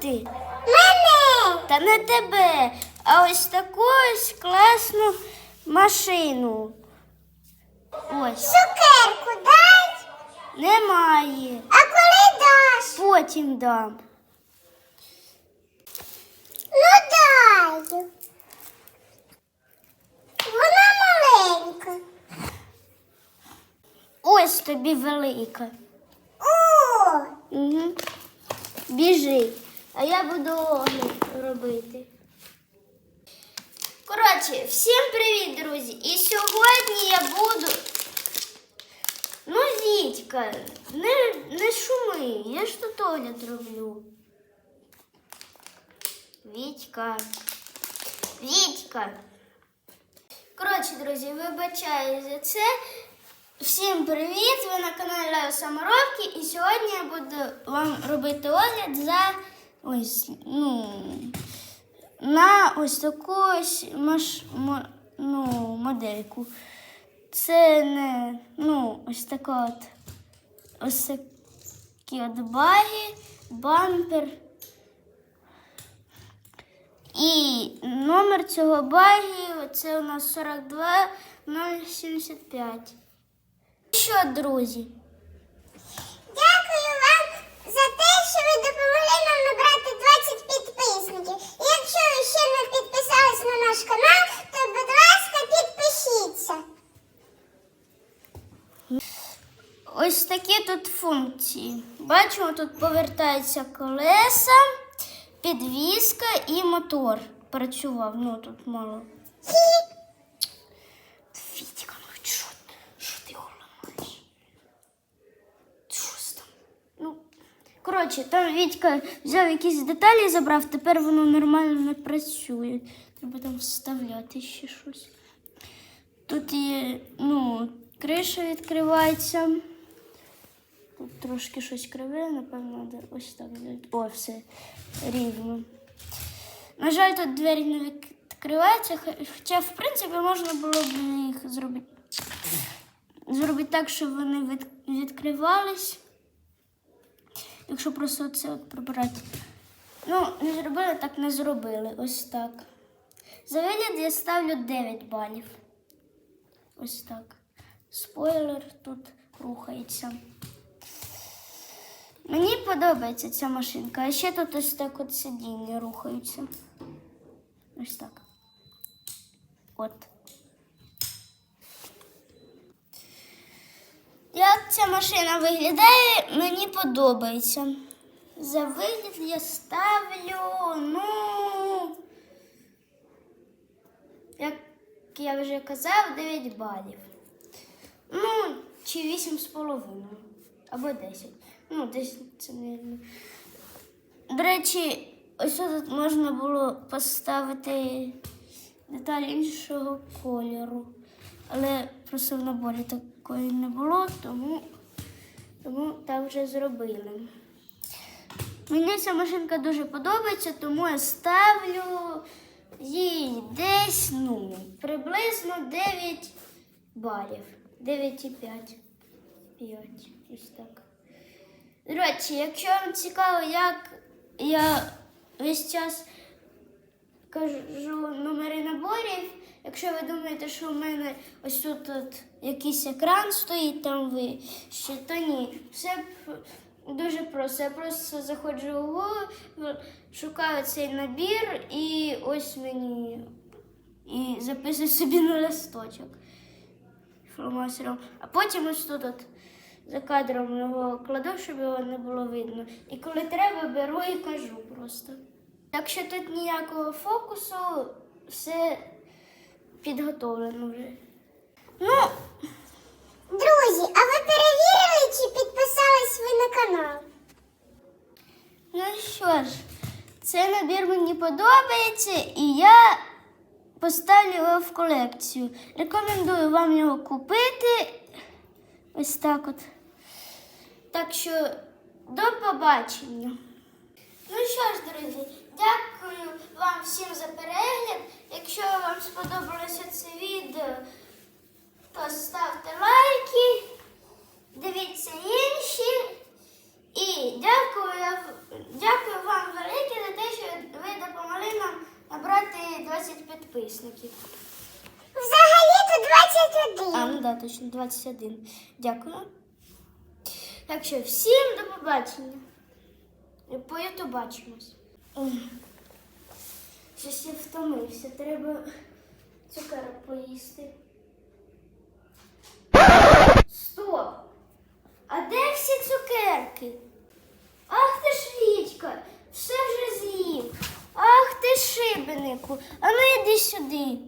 ти? Мене! Та не тебе, а ось таку ось класну машину. Ось. Цукерку дай! Немає. А коли даш? Потім дам. Ну дай. Вона маленька. Ось тобі велика. О! Угу. Біжи. А я буду огляд робити. Коротше, всім привіт, друзі! І сьогодні я буду. Ну, Вітька, не, не шуми, я ж тут огляд роблю. Вітька. Вітька. Коротше, друзі, вибачаю за це. Всім привіт! Ви на каналі Саморобки і сьогодні я буду вам робити огляд за ось, ну, на ось таку ось маш, мо- ну, модельку. Це не, ну, ось така от, ось такі от баги, бампер. І номер цього багі це у нас 42075. Що, друзі? Дякую вам за те, що ви допомогли нам набрати 20 підписників. Якщо ви ще не підписались на наш канал, то будь ласка, підпишіться. Ось такі тут функції. Бачимо, тут повертаються колеса, підвіска і мотор. Працював, ну тут мало. Вітька, ну що, що ти його ламаєш? Що ж там? Ну, коротше, там Вітька взяв якісь деталі, забрав, тепер воно нормально не працює. Треба там вставляти ще щось. Тут є, ну, криша відкривається. Тут трошки щось криве, напевно, треба ось так взяти. О, все рівно. На жаль, тут двері не відкриваються, хоча, в принципі, можна було б їх зробити, зробити так, щоб вони від, відкривались. Якщо просто це от прибирати. Ну, не зробили, так не зробили. Ось так. За вигляд я ставлю 9 балів. Ось так. Спойлер тут рухається. Мені подобається ця машинка. А ще тут ось так от сидіння рухаються. Ось так. От. Як ця машина виглядає, мені подобається. За вигляд я ставлю, ну, як я вже казав, 9 балів. Ну, чи 8,5. Або 10. Ну, 10 це не. До речі, ось тут можна було поставити деталь іншого кольору. Але просто в наборі такої не було, тому, тому так вже зробили. Мені ця машинка дуже подобається, тому я ставлю їй десь ну, приблизно 9 балів. 9,5. 5. Ось так. До речі, якщо вам цікаво, як я весь час кажу номери наборів, якщо ви думаєте, що в мене ось тут, от якийсь екран стоїть, там ви ще, то ні. Все дуже просто. Я просто заходжу в Google, шукаю цей набір і ось мені і записую собі на листочок фломастером. А потім ось тут от за кадром його кладу, щоб його не було видно. І коли треба, беру і кажу просто. Якщо тут ніякого фокусу, все підготовлено вже. Ну, Друзі, а ви перевірили, чи підписались ви на канал? ну що ж, цей набір мені подобається і я поставлю його в колекцію. Рекомендую вам його купити. Ось так от. Так що до побачення. Ну що ж, друзі, Дякую вам всім за перегляд. Якщо вам сподобалося це відео, то ставте лайки, дивіться інші. І дякую дякую вам велике за те, що ви допомогли нам набрати 20 підписників. Взагалі-то 21. А, ну да, точно, 21. Дякую. Так що всім до побачення. По ютубачимось. Щось я втомився, треба цукерок поїсти. Стоп! А де всі цукерки? Ах ти ж Вітька, все вже з'їв. Ах ти шибенику, а ну йди сюди.